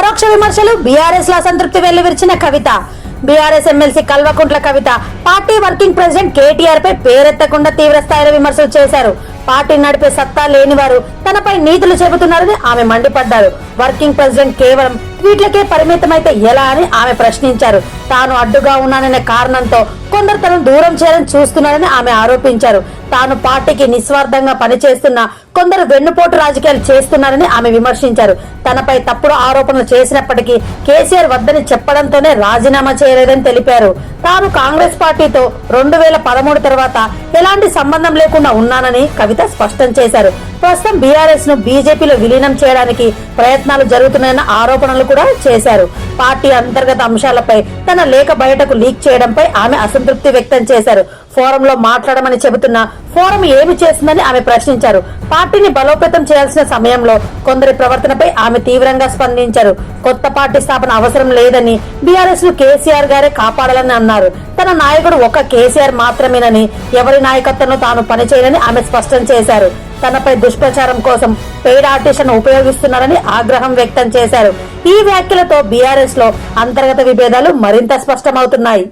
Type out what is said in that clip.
పరోక్ష విమర్శలు బీఆర్ఎస్లో అసంతృప్తి వెల్లువిరిచిన Kavitha. BRS MLC Kalvakuntla Kavitha. Party working president KTR పై పేరెత్తకుండా తీవ్ర స్థాయిలో విమర్శలు చేశారు. పార్టీ నడిపే సత్తా లేనివారు తనపై నీతులు చెబుతున్నారని ఆమె మండిపడ్డారు. వర్కింగ్ ప్రెసిడెంట్ కేవలం ట్వీట్లకే పరిమితమైతే ఎలా అని ఆమె ప్రశ్నించారు. తాను అడ్డుగా ఉన్నాననే కారణంతో కొందరు తనను దూరం చేయాలని చూస్తున్నారని ఆమె ఆరోపించారు. తాను పార్టీకి నిస్వార్థంగా పనిచేస్తున్న కొందరు వెన్నుపోటు రాజకీయాలు చేస్తున్నారని ఆమె విమర్శించారు. తనపై తప్పుడు ఆరోపణలు చేసినప్పటికీ కేసీఆర్ వద్దని చెప్పడంతోనే రాజీనామా చేయలేదని తెలిపారు. తాను కాంగ్రెస్ పార్టీతో రెండు వేల పదమూడు తర్వాత ఎలాంటి సంబంధం లేకుండా ఉన్నానని కవిత స్పష్టం చేశారు. ప్రస్తుతం బీఆర్ఎస్ను బీజేపీలో విలీనం చేయడానికి ప్రయత్నాలు జరుగుతున్నాయన్న ఆరోపణలు కూడా చేశారు. పార్టీ అంతర్గత అంశాలపై తన లేఖ బయటకు లీక్ చేయడంపై ఆమె అసంతృప్తి వ్యక్తం చేశారు. ఫోరంలో మాట్లాడమని చెబుతున్న ఫోరం ఏమి చేసిందని ఆమె ప్రశ్నించారు. పార్టీని బలోపేతం చేయాల్సిన సమయంలో కొందరి ప్రవర్తనపై ఆమె తీవ్రంగా స్పందించారు. కొత్త పార్టీ స్థాపన అవసరం లేదని బీఆర్ఎస్ను కేసీఆర్ గారే కాపాడాలని అన్నారు. తన నాయకుడు ఒక కేసీఆర్ మాత్రమేనని ఎవరి నాయకత్వంలో తాను పనిచేయనని ఆమె స్పష్టం చేశారు. తనపై దుష్ప్రచారం కోసం పెయిడ్ ఆర్టిస్టును ఉపయోగిస్తున్నారని ఆగ్రహం వ్యక్తం చేశారు. ఈ వ్యాఖ్యలతో బీఆర్ఎస్లో అంతర్గత విభేదాలు మరింత స్పష్టమవుతున్నాయి.